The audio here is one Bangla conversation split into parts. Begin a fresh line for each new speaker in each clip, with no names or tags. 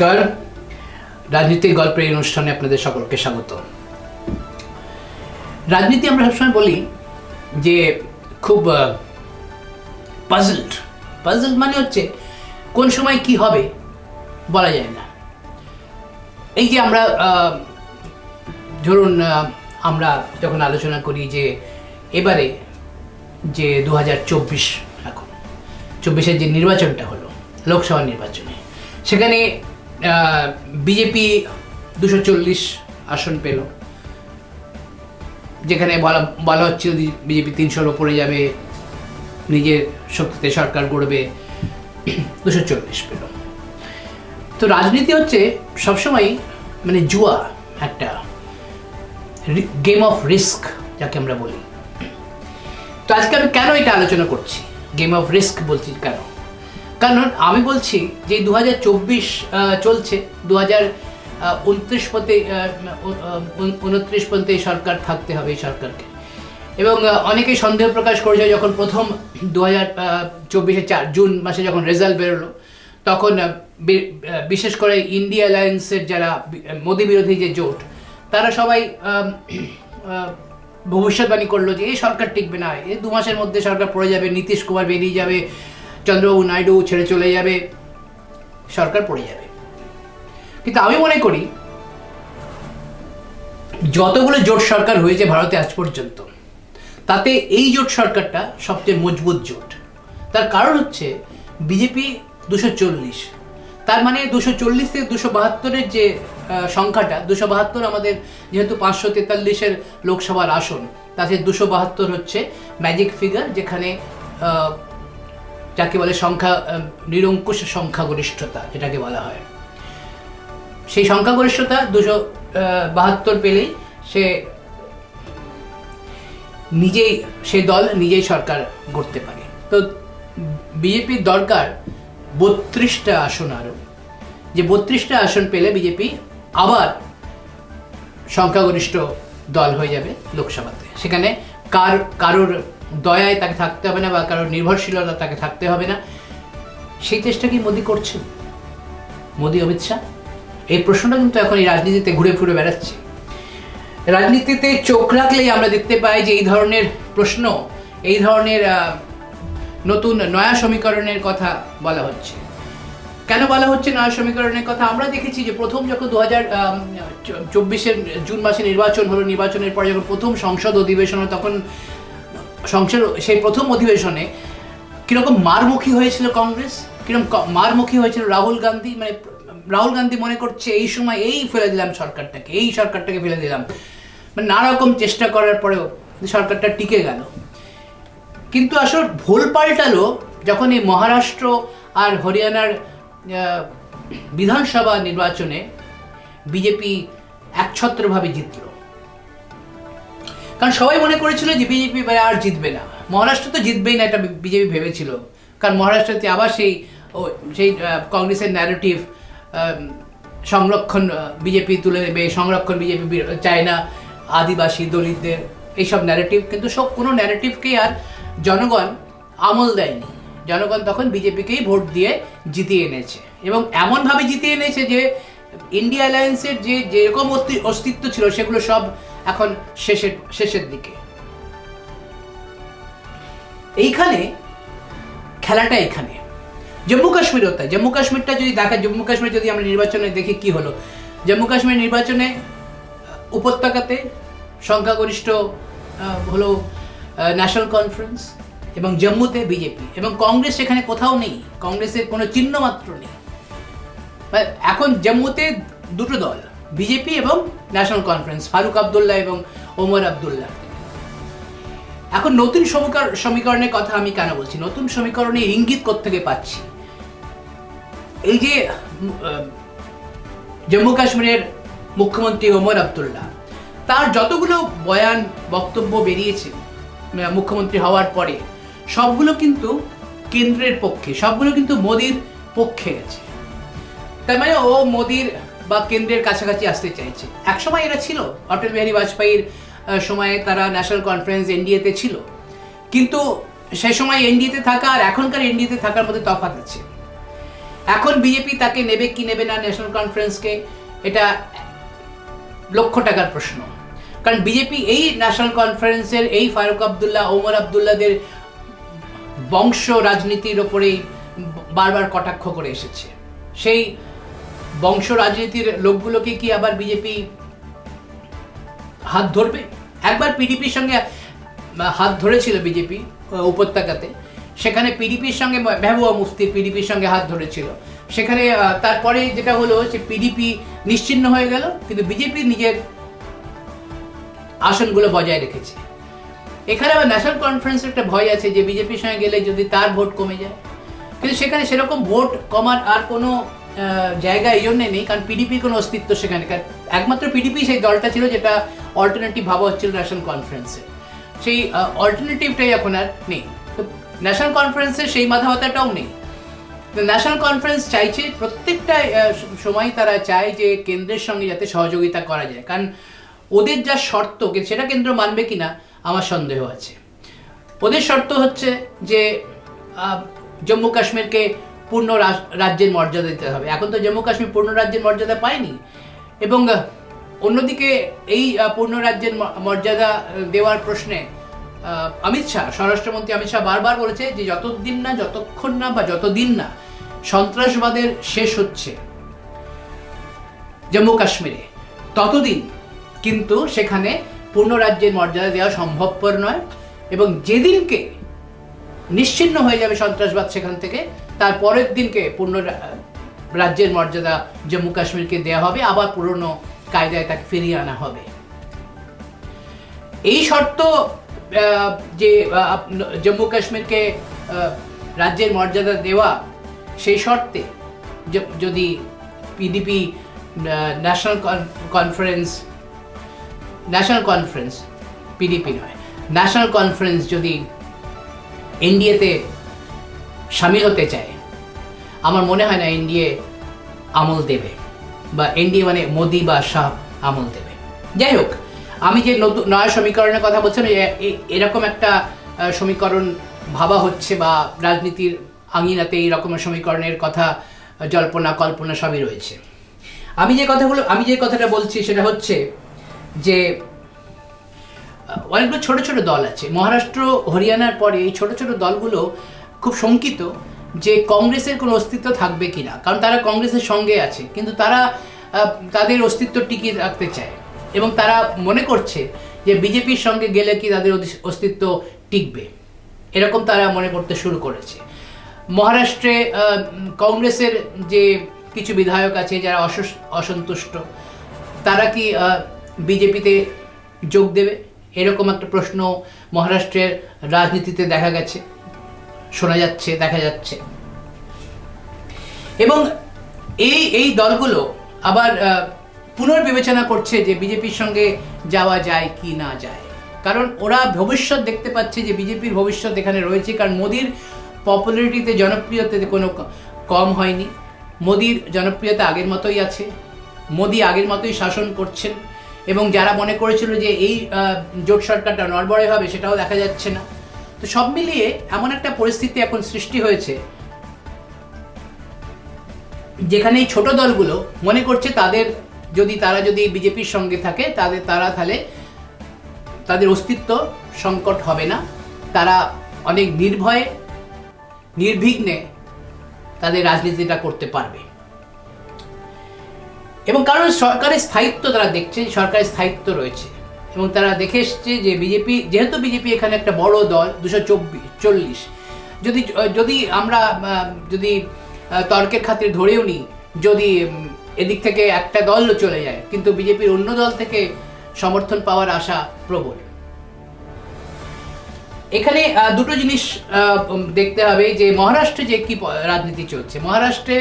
নমস্কার। রাজনীতির গল্পের এই অনুষ্ঠানে আপনাদের সকলকে স্বাগত। রাজনীতি আমরা সবসময় বলি যে খুব পাজলড পাজল মানে হচ্ছে কোন সময় কি হবে বলা যায় না। এই যে আমরা ধরুন আমরা যখন আলোচনা করি যে এবারে যে দু হাজার চব্বিশ এখন চব্বিশের যে নির্বাচনটা হলো, লোকসভা নির্বাচনে, সেখানে বিজেপি দুশো চল্লিশ আসন পেল। যেখানে বলা বলা হচ্ছে যদি বিজেপি তিনশোর ওপরে যাবে, নিজের শক্তিতে সরকার গড়বে, দুশো চল্লিশ পেল। তো রাজনীতি হচ্ছে সবসময় মানে জুয়া, একটা গেম অফ রিস্ক যাকে আমরা বলি। তো আজকে আমি কেন এটা আলোচনা করছি? গেম অফ রিস্ক বলছি কেন? কারণ আমি বলছি যে দু হাজার চব্বিশ চলছে দু হাজার উনত্রিশ পথে উনত্রিশ পর্যন্ত এই সরকার থাকতে হবে, এই সরকারকে। এবং অনেকেই সন্দেহ প্রকাশ করেছে যখন প্রথম দু হাজার চব্বিশে চার, জুন মাসে যখন রেজাল্ট বেরোলো, তখন বিশেষ করে ইন্ডিয়া অ্যালায়েন্সের যারা মোদি বিরোধী যে জোট, তারা সবাই ভবিষ্যৎবাণী করল যে এই সরকার টিকবে না, এই দু মাসের মধ্যে সরকার পড়ে যাবে, নীতিশ কুমার বেরিয়ে যাবে চন্দ্রবাবু নাইডু ছেড়ে চলে যাবে, সরকার পড়ে যাবে। কিন্তু আমি মনে করি, যতগুলো জোট সরকার হয়েছে ভারতে আজ পর্যন্ত, তাতে এই জোট সরকারটা সবচেয়ে মজবুত জোট। তার কারণ হচ্ছে বিজেপি দুশো চল্লিশ। তার মানে দুশো চল্লিশ থেকে দুশো বাহাত্তরের যে সংখ্যাটা, দুশো বাহাত্তর আমাদের যেহেতু পাঁচশো তেতাল্লিশের লোকসভার আসন, তাতে দুশো বাহাত্তর হচ্ছে ম্যাজিক ফিগার যেখানে যাকে বলে সংখ্যা নিরঙ্কুশ সংখ্যাগরিষ্ঠতা যেটাকে বলা হয়। সেই সংখ্যাগরিষ্ঠতা দুশো বাহাত্তর পেলেই সে নিজেই, সে দল নিজেই সরকার গড়তে পারে। তো বিজেপির দরকার বত্রিশটা আসন আরও। যে বত্রিশটা আসন পেলে বিজেপি আবার সংখ্যাগরিষ্ঠ দল হয়ে যাবে লোকসভাতে। সেখানে কার, কারোর দয়ায় তাকে থাকতে হবে না বা কারোর নির্ভরশীলতা তাকে থাকতে হবে না। সেই চেষ্টা কি মোদী করছেন মোদী, অমিত শাহ? এই প্রশ্নটা কিন্তু এখন এই রাজনীতিতে ঘুরে ফিরে বেড়াচ্ছে। রাজনীতিতে চোখ রাখলেই আমরা দেখতে পাই যে এই ধরনের প্রশ্ন, এই ধরনের নতুন নয়া সমীকরণের কথা বলা হচ্ছে। কেন বলা হচ্ছে নয়া সমীকরণের কথা? আমরা দেখেছি যে প্রথম যখন দু হাজার চব্বিশের জুন মাসে নির্বাচন হলো, নির্বাচনের পরে যখন প্রথম সংসদ অধিবেশন তখন সংসদ সেই প্রথম অধিবেশনে কীরকম মারমুখী হয়েছিল কংগ্রেস? কীরকম মারমুখী হয়েছিল রাহুল গান্ধী? মানে রাহুল গান্ধী মনে করছে, এই সময় এই ফেলে দিলাম সরকারটাকে, এই সরকারটাকে ফেলে দিলাম। মানে নানা রকম চেষ্টা করার পরেও সরকারটা টিকে গেল। কিন্তু আসলে ভুল পাল্টালো যখন এই মহারাষ্ট্র আর হরিয়ানার বিধানসভা নির্বাচনে বিজেপি একছত্রভাবে জিতল। কারণ সবাই মনে করেছিল যে বিজেপি আর জিতবে না। মহারাষ্ট্র তো জিতবেই না, এটা বিজেপি ভেবেছিল। কারণ মহারাষ্ট্রতে আবার সেই, ও, সেই কংগ্রেসের ন্যারেটিভ সংরক্ষণ বিজেপি তুলে নেবে সংরক্ষণ বিজেপি চায় না আদিবাসী, দলিতদের, এইসব ন্যারেটিভ কিন্তু সব, কোনো ন্যারেটিভকেই আর জনগণ আমল দেয়নি। জনগণ তখন বিজেপিকেই ভোট দিয়ে জিতিয়ে এনেছে। এবং এমনভাবে জিতিয়ে এনেছে যে, ইন্ডিয়া অ্যালায়েন্সের যে, যেরকম অস্তি- অস্তিত্ব ছিল, সেগুলো সব এখন শেষের শেষের দিকে। এইখানে, খেলাটা এখানে। জম্মু কাশ্মীরও তাই। জম্মু কাশ্মীরটা যদি দেখা, জম্মু কাশ্মীর যদি আমরা নির্বাচনে দেখি কি হলো? জম্মু কাশ্মীর নির্বাচনে উপত্যকাতে সংখ্যাগরিষ্ঠ হলো ন্যাশনাল কনফারেন্স এবং জম্মুতে বিজেপি। এবং কংগ্রেস সেখানে কোথাও নেই। কংগ্রেসের কোনো চিহ্ন মাত্র নেই। এখন জম্মুতে দুটো দল। বিজেপি এবং ন্যাশনাল কনফারেন্স ফারুক আবদুল্লাহ এবং ওমর আবদুল্লাহ এখন নতুন সমীকরণের কথা আমি কেন বলছি? নতুন সমীকরণে ইঙ্গিত থেকে পাচ্ছি? এই যে জম্মু কাশ্মীরের মুখ্যমন্ত্রী ওমর আবদুল্লাহ, তার যতগুলো বয়ান, বক্তব্য বেরিয়েছে মুখ্যমন্ত্রী হওয়ার পরে, সবগুলো কিন্তু কেন্দ্রের পক্ষে, সবগুলো কিন্তু মোদির পক্ষে গেছে। তার মানে ও মোদির বা কেন্দ্রের কাছাকাছি আসতে চাইছে। একসময় এরা ছিল, অটল বিহারী বাজপেয়ীর সময়ে তারা ন্যাশনাল কনফারেন্স এনডিএতে ছিল। কিন্তু সে সময় এনডিএতে থাকা আর এখনকার এনডিএতে থাকার মধ্যে তফাৎ আছে। এখন বিজেপি তাকে নেবে কি নেবে না ন্যাশনাল কনফারেন্সকে, এটা লক্ষ টাকার প্রশ্ন। কারণ বিজেপি এই ন্যাশনাল কনফারেন্সের, এই ফারুক আবদুল্লাহ, ওমর আবদুল্লাদের বংশ রাজনীতির ওপরেই বারবার কটাক্ষ করে এসেছে। সেই বংশ রাজনীতির লোকগুলোকে কি আবার বিজেপি হাত ধরবে? একবার পিডিপির সঙ্গে হাত ধরেছিল বিজেপি উপত্যকাতে। সেখানে পিডিপির সঙ্গে মেহবুবা মুফতি পিডিপির সঙ্গে হাত ধরেছিল। সেখানে তারপরে যেটা হলো যে পিডিপি নিশ্চিহ্ন হয়ে গেল, কিন্তু বিজেপি নিজের আসনগুলো বজায় রেখেছে। এখানে আবার ন্যাশনাল কনফারেন্সের একটা ভয় আছে যে বিজেপির সঙ্গে গেলে যদি তার ভোট কমে যায়। কিন্তু সেখানে সেরকম ভোট কমার আর কোনো জায়গা এই জন্যে নেই, কারণ পিডিপির কোনো অস্তিত্ব সেখানে। একমাত্র পিডিপি সেই দলটা ছিল যেটা অল্টারনেটিভ ভাবা হচ্ছিল ন্যাশনাল কনফারেন্সে সেই অল্টারনেটিভটাই এখন আর নেই। তো ন্যাশনাল কনফারেন্সে সেই মাথা ব্যথাটাও নেই ন্যাশনাল কনফারেন্স চাইছে প্রত্যেকটা সময় তারা চায় যে কেন্দ্রের সঙ্গে যাতে সহযোগিতা করা যায়। কারণ ওদের যা শর্ত সেটা কেন্দ্র মানবে কিনা আমার সন্দেহ আছে। ওদের শর্ত হচ্ছে যে জম্মু কাশ্মীরকে পূর্ণ রাজ- রাজ্যের মর্যাদা দিতে হবে। এখন তো জম্মু কাশ্মীর পূর্ণ রাজ্যের মর্যাদা পায়নি এবং অন্যদিকে এই পূর্ণ রাজ্যের মর্যাদা দেওয়ার প্রশ্নে অমিত শাহ, স্বরাষ্ট্রমন্ত্রী অমিত শাহ বারবার বলেছে যে যতদিন না, যতক্ষণ না বা যতদিন না সন্ত্রাসবাদের শেষ হচ্ছে জম্মু কাশ্মীরে, ততদিন কিন্তু সেখানে পূর্ণ রাজ্যের মর্যাদা দেওয়া সম্ভবপর নয় এবং যেদিনকে নিশ্চিন্ন হয়ে যাবে সন্ত্রাসবাদ সেখান থেকে তার পরের দিনকে পূর্ণ রাজ্যের মর্যাদা জম্মু কাশ্মীরকে দেওয়া হবে, আবার পুরনো কায়দায় তাকে ফিরিয়ে আনা হবে। এই শর্ত যে জম্মু কাশ্মীরকে রাজ্যের মর্যাদা দেওয়া, সেই শর্তে যদি PDP National Conference National Conference PDP নয় ন্যাশনাল কনফারেন্স যদি এনডিএতে সামিল হতে চায়। আমার মনে হয় না এনডিএ আমল দেবে। বা এনডিএ মানে মোদি বা শাহ আমল দেবে। যাই হোক, আমি যে নতুন নয়া সমীকরণের কথা বলছিলাম এরকম একটা সমীকরণ ভাবা হচ্ছে বা রাজনীতির আঙিনাতে এই রকমের সমীকরণের কথা জল্পনা, কল্পনা সবই রয়েছে। আমি যে কথাগুলো, আমি যে কথাটা বলছি সেটা হচ্ছে যে অনেকগুলো ছোট ছোট দল আছে। মহারাষ্ট্র, হরিয়ানার পরে এই ছোট ছোট দলগুলো খুব শঙ্কিত যে কংগ্রেসের কোনো অস্তিত্ব থাকবে কি না কারণ তারা কংগ্রেসের সঙ্গে আছে, কিন্তু তারা তাদের অস্তিত্ব টিকিয়ে রাখতে চায়। এবং তারা মনে করছে যে বিজেপির সঙ্গে গেলে কি তাদের অস্তিত্ব টিকবে। এরকম তারা মনে করতে শুরু করেছে। মহারাষ্ট্রে কংগ্রেসের যে কিছু বিধায়ক আছে যারা অসন্তুষ্ট, তারা কি বিজেপিতে যোগ দেবে? এরকম একটা প্রশ্ন মহারাষ্ট্রের রাজনীতিতে দেখা গেছে। শোনা যাচ্ছে, দেখা যাচ্ছে। এবং এই এই দলগুলো আবার পুনর্বিবেচনা করছে যে বিজেপির সঙ্গে যাওয়া যায় কি না যায়। কারণ ওরা ভবিষ্যৎ দেখতে পাচ্ছে যে বিজেপির ভবিষ্যৎ এখানে রয়েছে, কারণ মোদির পপুলারিটিতে জনপ্রিয়তাতে কোনো কম হয়নি। মোদির জনপ্রিয়তা আগের মতোই আছে। মোদি আগের মতোই শাসন করছেন। এবং যারা মনে করেছিল যে এই জোট সরকারটা নড়বড়ে হবে, সেটাও দেখা যাচ্ছে না। তো সব মিলিয়ে এমন একটা পরিস্থিতি এখন সৃষ্টি হয়েছে যেখানে এই ছোট দলগুলো মনে করছে তাদের যদি তারা যদি বিজেপির সঙ্গে থাকে, তাদের, তারা তাহলে তাদের অস্তিত্ব সংকট হবে না। তারা অনেক নির্ভয়ে, নির্বিঘ্নে তাদের রাজনীতিটা করতে পারবে। এবং কারণ সরকারের স্থায়িত্ব তারা দেখছে, সরকারের স্থায়িত্ব রয়েছে। এবং তারা দেখে এসছে যে বিজেপি যেহেতু বিজেপি এখানে একটা বড় দল, দুশো চব্বিশ চল্লিশ। যদি যদি আমরা যদি তর্কের খাতির ধরেও নিই, যদি এদিক থেকে একটা দল চলে যায়, কিন্তু বিজেপির অন্য দল থেকে সমর্থন পাওয়ার আশা প্রবল। এখানে দুটো জিনিস দেখতে হবে যে মহারাষ্ট্রে যে কি রাজনীতি চলছে। মহারাষ্ট্রে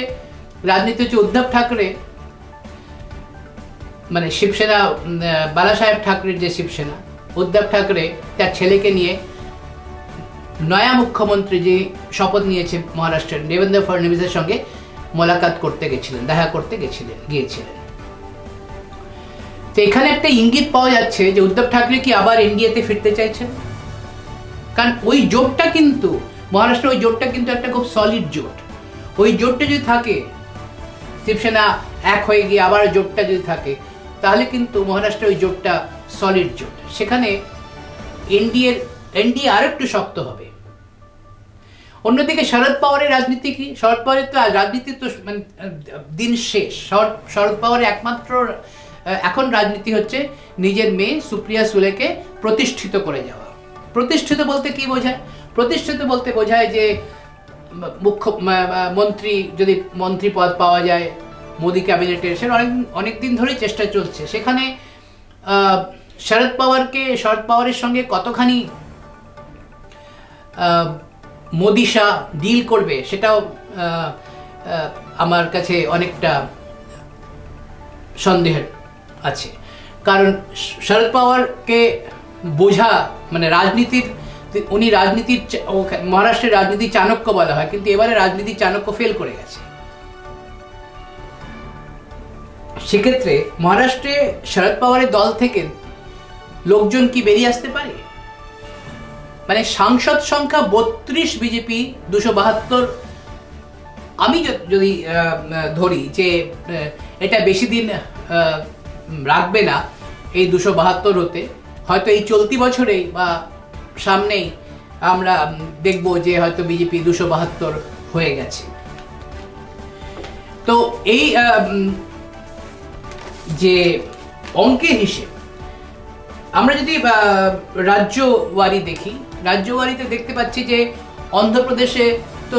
রাজনীতি হচ্ছে উদ্ধব ঠাকরে মানে শিবসেনা বালাসাহেব ঠাকরের যে শিবসেনা, উদ্ধব ঠাকরে তার ছেলেকে নিয়ে নয়া মুখ্যমন্ত্রী যে শপথ নিয়েছে মহারাষ্ট্রের দেবেন্দ্র ফডণবীসের সঙ্গে মোলাকাত করতে গেছিলেন, দেখা করতে গেছিলেন, গিয়েছিলেন। তো এখানে একটা ইঙ্গিত পাওয়া যাচ্ছে যে উদ্ধব ঠাকরে কি আবার এনডিএতে ফিরতে চাইছেন? কারণ ওই জোটটা কিন্তু, মহারাষ্ট্রের ওই জোটটা কিন্তু একটা খুব সলিড জোট। ওই জোটটা যদি থাকে, শিবসেনা এক হয়ে গিয়ে আবার জোটটা যদি থাকে তাহলে কিন্তু মহারাষ্ট্রের ওই জোটটা সলিড জোট। সেখানে এনডিএর, এনডিএ আরও একটু শক্ত হবে। অন্যদিকে শরদ পাওয়ারের রাজনীতি কি? শরদ পাওয়ারের তো রাজনীতি তো মানে দিন শেষ। শরদ শরদ পাওয়ারের একমাত্র এখন রাজনীতি হচ্ছে নিজের মেয়ে সুপ্রিয়া সুলেকে প্রতিষ্ঠিত করে যাওয়া। প্রতিষ্ঠিত বলতে কি বোঝায়? প্রতিষ্ঠিত বলতে বোঝায় যে মুখ্য মন্ত্রী, যদি মন্ত্রী পদ পাওয়া যায় মোদী ক্যাবিনেটের। সেটা অনেক অনেক দিন ধরেই চেষ্টা চলছে। সেখানে শরদ পাওয়ারকে, শরদ পাওয়ারের সঙ্গে কতখানি মোদি শাহ ডিল করবে, সেটাও আমার কাছে অনেকটা সন্দেহের আছে। কারণ শরদ পাওয়ারকে বোঝা মানে রাজনীতির, উনি রাজনীতির মহারাষ্ট্রের রাজনীতির চাণক্য বলা হয়, কিন্তু এবারে রাজনীতির চাণক্য ফেল করে গেছে। সেক্ষেত্রে মহারাষ্ট্রে শরদ পাওয়ারের দল থেকে লোকজন কি বেরিয়ে আসতে পারে? মানে সাংসদ সংখ্যা বত্রিশ বিজেপি দুশো বাহাত্তর। আমি যদি ধরি যে এটা বেশি দিন রাখবে না এই দুশো বাহাত্তর হতে, হয়তো এই চলতি বছরেই বা সামনেই আমরা দেখব যে হয়তো বিজেপি দুশো বাহাত্তর হয়ে গেছে। তো এই যে অঙ্কের হিসেব, আমরা যদি রাজ্যওয়ারি দেখি, রাজ্যওয়ারিতে দেখতে পাচ্ছি যে অন্ধ্রপ্রদেশে তো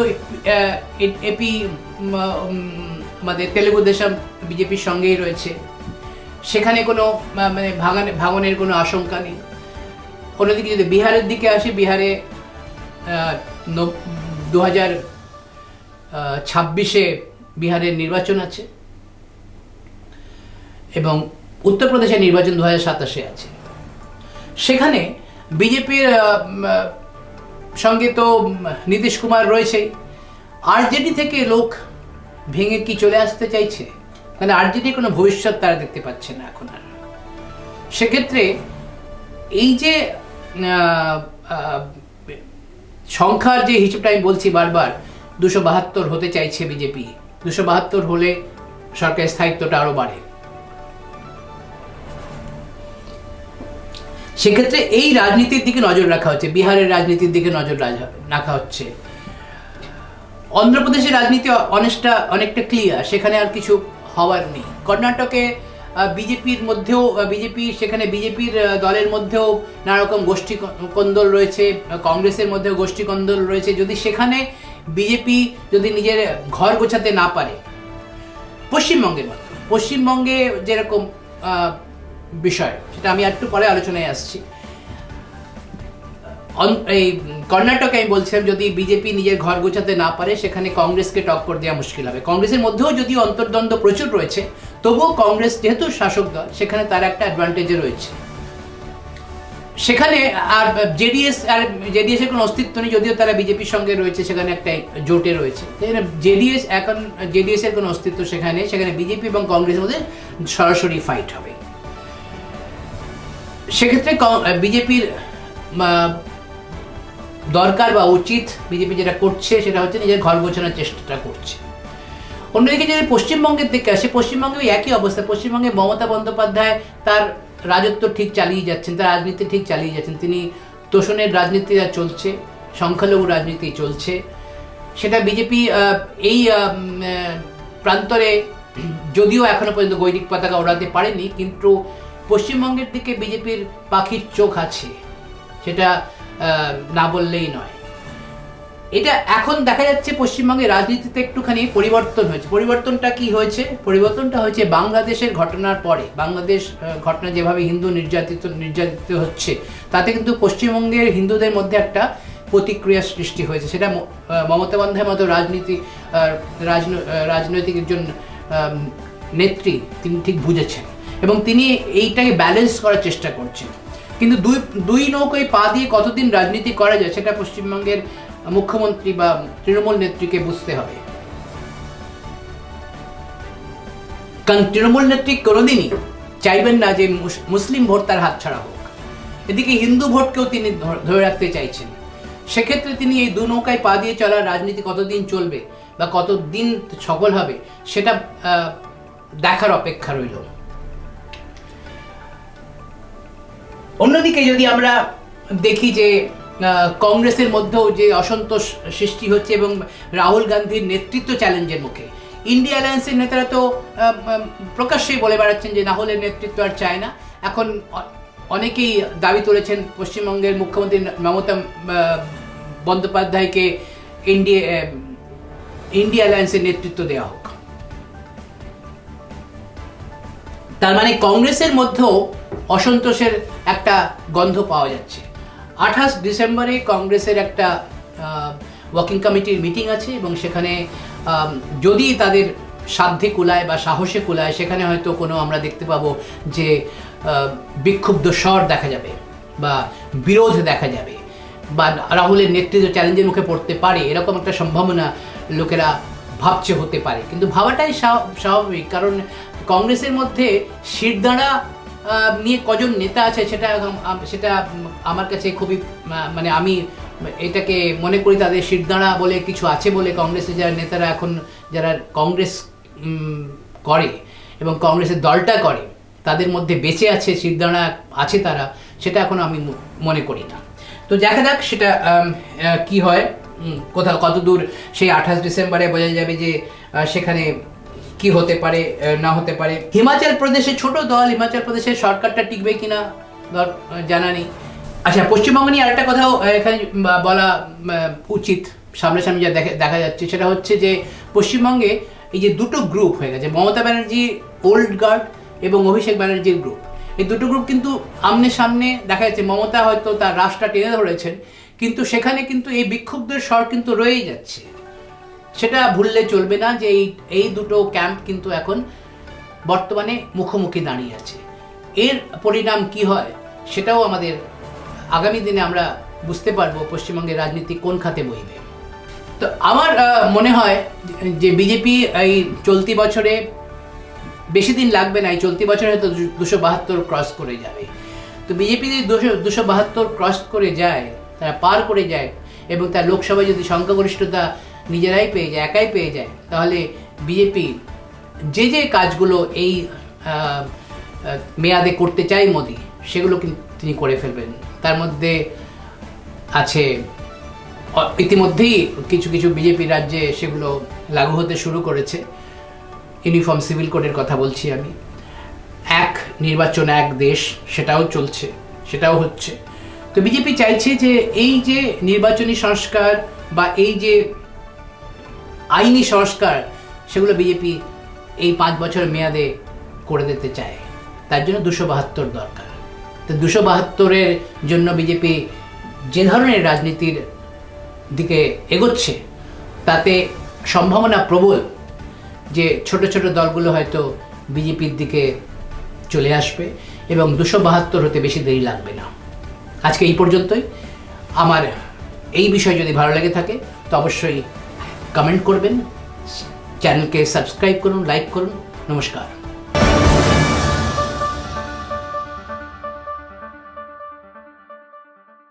এপি আমাদের তেলেগু দেশম, বিজেপির সঙ্গেই রয়েছে। সেখানে কোনো মানে ভাঙানে, ভাঙনের কোনো আশঙ্কা নেই। অন্যদিকে যদি বিহারের দিকে আসি, বিহারে দু হাজার ছাব্বিশে বিহারের নির্বাচন আছে। এবং উত্তরপ্রদেশের নির্বাচন দু হাজার সাতাশে আছে। সেখানে বিজেপির সঙ্গে তো নীতিশ কুমার রয়েছেই আরজেডি থেকে লোক ভেঙে কি চলে আসতে চাইছে? মানে আরজেডি কোনো ভবিষ্যৎ তারা দেখতে পাচ্ছে না এখন আর। সেক্ষেত্রে এই যে সংখ্যার যে হিসেবটা আমি বলছি বারবার, দুশো বাহাত্তর হতে চাইছে বিজেপি। দুশো বাহাত্তর হলে সরকারের স্থায়িত্বটা আরও বাড়ে। সেক্ষেত্রে এই রাজনীতির দিকে নজর রাখা হচ্ছে, বিহারের রাজনীতির দিকে নজর রাখা- হচ্ছে। অন্ধ্রপ্রদেশের রাজনীতি অনেকটা অনেকটা ক্লিয়ার সেখানে আর কিছু হওয়ার নেই। কর্ণাটকে বিজেপির মধ্যেও বিজেপি, সেখানে বিজেপির দলের মধ্যেও নানারকম গোষ্ঠী কোন্দল রয়েছে, কংগ্রেসের মধ্যেও গোষ্ঠী কোন্দল রয়েছে। যদি সেখানে বিজেপি যদি নিজের ঘর গোছাতে না পারে, পশ্চিমবঙ্গের মতো পশ্চিমবঙ্গে যেরকম বিষয়, সেটা আমি একটু পরে আলোচনায় আসছি। এই কর্ণাটকে আমি বলছিলাম, যদি বিজেপি নিজের ঘর গোছাতে না পারে, সেখানে কংগ্রেসকে টক্কর দেওয়া মুশকিল হবে। কংগ্রেসের মধ্যেও যদি অন্তর্দ্বন্দ্ব প্রচুর রয়েছে, তবুও কংগ্রেস যেহেতু শাসক দল, সেখানে তার একটা অ্যাডভান্টেজে রয়েছে। সেখানে আর জেডিএস আর জেডিএস এর কোনো অস্তিত্ব নেই, যদিও তারা বিজেপির সঙ্গে রয়েছে, সেখানে একটা জোটে রয়েছে। জেডিএস এখন জেডিএস এর কোনো অস্তিত্ব সেখানে সেখানে বিজেপি এবং কংগ্রেসের মধ্যে সরাসরি ফাইট হবে। সেক্ষেত্রে বিজেপির দরকার বা উচিত বিজেপি যেটা করছে সেটা হচ্ছে নিজের ঘর গোছানোর চেষ্টাটা করছে। অন্যদিকে যদি পশ্চিমবঙ্গের দিকে আসে, পশ্চিমবঙ্গে একই অবস্থা। পশ্চিমবঙ্গে মমতা বন্দ্যোপাধ্যায় তার রাজত্ব ঠিক চালিয়ে যাচ্ছেন, তার রাজনীতি ঠিক চালিয়ে যাচ্ছেন। তিনি তোষণের রাজনীতি চলছে, সংখ্যালঘু রাজনীতি চলছে। সেটা বিজেপি এই প্রান্তরে যদিও এখনও পর্যন্ত গৈরিক পতাকা ওড়াতে পারেনি, কিন্তু পশ্চিমবঙ্গের দিকে বিজেপির পাখির চোখ আছে, সেটা না বললেই নয়। এটা এখন দেখা যাচ্ছে পশ্চিমবঙ্গে রাজনীতিতে একটুখানি পরিবর্তন হয়েছে। পরিবর্তনটা কি হয়েছে? পরিবর্তনটা হয়েছে বাংলাদেশের ঘটনার পরে। বাংলাদেশ ঘটনা যেভাবে হিন্দু নির্যাতিত নির্যাতিত হচ্ছে, তাতে কিন্তু পশ্চিমবঙ্গের হিন্দুদের মধ্যে একটা প্রতিক্রিয়া সৃষ্টি হয়েছে। সেটা মমতা বন্দ্যোপাধ্যায়ের মতো রাজনীতি রাজনৈতিক একজন নেত্রী, তিনি ঠিক বুঝেছেন। এবং তিনি এইটাকে ব্যালেন্স করার চেষ্টা করছেন। কিন্তু দুই দুই নৌকোয় পা দিয়ে কতদিন রাজনীতি করা যায়, সেটা পশ্চিমবঙ্গের মুখ্যমন্ত্রী বা তৃণমূল নেত্রীকে বুঝতে হবে। কারণ তৃণমূল নেত্রী কোনোদিনই চাইবেন না যে মুস- মুসলিম ভোট তার হাত ছাড়া হোক। এদিকে হিন্দু ভোটকেও তিনি ধর- রাখতে চাইছেন। সেক্ষেত্রে তিনি এই দু নৌকায় পা দিয়ে চলার রাজনীতি কতদিন চলবে বা কতদিন সফল হবে, সেটা দেখার অপেক্ষা রইল। অন্যদিকে যদি আমরা দেখি যে কংগ্রেসের মধ্যেও যে অসন্তোষ সৃষ্টি হচ্ছে এবং রাহুল গান্ধীর নেতৃত্ব চ্যালেঞ্জের মুখে, ইন্ডিয়া অ্যালায়েন্সের নেতারা তো প্রকাশ্যেই বলে বেড়াচ্ছেন যে রাহুলের নেতৃত্ব আর চায় না। এখন অনেকেই দাবি তুলেছেন পশ্চিমবঙ্গের মুখ্যমন্ত্রী মমতা বন্দ্যোপাধ্যায়কে ইন্ডিয়া ইন্ডিয়া অ্যালায়েন্সের নেতৃত্ব দেওয়া হোক। তার মানে কংগ্রেসের মধ্যেও অসন্তোষের একটা গন্ধ পাওয়া যাচ্ছে। আঠাশ ডিসেম্বরে কংগ্রেসের একটা ওয়ার্কিং কমিটির মিটিং আছে এবং সেখানে যদি তাদের সাধ্যে কুলায় বা সাহসে কুলায়, সেখানে হয়তো কোনো আমরা দেখতে পাবো যে বিক্ষুব্ধ স্বর দেখা যাবে বা বিরোধ দেখা যাবে বা রাহুলের নেতৃত্ব চ্যালেঞ্জের মুখে পড়তে পারে, এরকম একটা সম্ভাবনা লোকেরা ভাবছে হতে পারে। কিন্তু ভাবাটাই স্বা- স্বাভাবিক কারণ কংগ্রেসের মধ্যে শিরদাঁড়া নিয়ে কজন নেতা আছে সেটা সেটা আমার কাছে খুবই মানে আমি এটাকে মনে করি তাদের শিরদাঁড়া বলে কিছু আছে বলে কংগ্রেসের যারা নেতারা এখন যারা কংগ্রেস করে এবং কংগ্রেসের দলটা করে, তাদের মধ্যে বেঁচে আছে, শিরদাঁড়া আছে তারা, সেটা এখন আমি মনে করি না। তো দেখা যাক সেটা কি হয়? কোথাও কত দূর, সেই আঠাশ ডিসেম্বরে বোঝা যাবে যে সেখানে কি হতে পারে না হতে পারে। হিমাচল প্রদেশে ছোট দল, হিমাচল প্রদেশের সরকারটা টিকবে কিনা? ধর জানা নেই। আচ্ছা পশ্চিমবঙ্গ নিয়ে আরেকটা কথাও এখানে বলা উচিত। সামনাসামনি যা দেখা দেখা যাচ্ছে, সেটা হচ্ছে যে পশ্চিমবঙ্গে এই যে দুটো গ্রুপ হয়ে গেছে, মমতা ব্যানার্জি ওল্ড গার্ড এবং অভিষেক ব্যানার্জির গ্রুপ এই দুটো গ্রুপ কিন্তু আমনে সামনে দেখা যাচ্ছে, মমতা হয়তো তার রাশটা টেনে ধরেছেন, কিন্তু সেখানে কিন্তু এই বিক্ষুব্ধের স্বর কিন্তু রয়েই যাচ্ছে। সেটা ভুললে চলবে না যে এই এই দুটো ক্যাম্প কিন্তু এখন বর্তমানে মুখোমুখি দাঁড়িয়ে আছে। এর পরিণাম কি হয় সেটাও আমাদের আগামী দিনে আমরা বুঝতে পারব পশ্চিমবঙ্গের রাজনীতি কোন খাতে বইবে। তো আমার মনে হয় যে বিজেপি এই চলতি বছরে বেশি দিন লাগবে না, এই চলতি বছরে হয়তো দুশো বাহাত্তর ক্রস করে যাবে। তো বিজেপি যদি দুশো দুশো বাহাত্তর ক্রস করে যায়, তারা পার করে যায় এবং তার লোকসভায় যদি সংখ্যাগরিষ্ঠতা নিজেরাই পেয়ে যায়, একাই পেয়ে যায়, তাহলে বিজেপি যে যে কাজগুলো এই মেয়াদে করতে চাই মোদি, সেগুলো কিন্তু তিনি করে ফেলবেন। তার মধ্যে আছে ইতিমধ্যেই কিছু কিছু বিজেপি রাজ্যে সেগুলো লাগু হতে শুরু করেছে। ইউনিফর্ম সিভিল কোডের কথা বলছি আমি। এক নির্বাচন, এক দেশ, সেটাও চলছে, সেটাও হচ্ছে। তো বিজেপি চাইছে যে এই যে নির্বাচনী সংস্কার বা এই যে আইনি সংস্কার সেগুলো বিজেপি এই পাঁচ বছর মেয়াদে করে দিতে চায়। তার জন্য দুশো বাহাত্তর দরকার। তো দুশো বাহাত্তরের জন্য বিজেপি যে ধরনের রাজনীতির দিকে এগোচ্ছে, তাতে সম্ভাবনা প্রবল যে ছোট ছোট দলগুলো হয়তো বিজেপির দিকে চলে আসবে এবং দুশো বাহাত্তর হতে বেশি দেরি লাগবে না। আজকে এই পর্যন্তই। আমার এই বিষয় যদি ভালো লেগে থাকে, তো অবশ্যই কমেন্ট করবেন চ্যানেলকে সাবস্ক্রাইব করুন লাইক করুন নমস্কার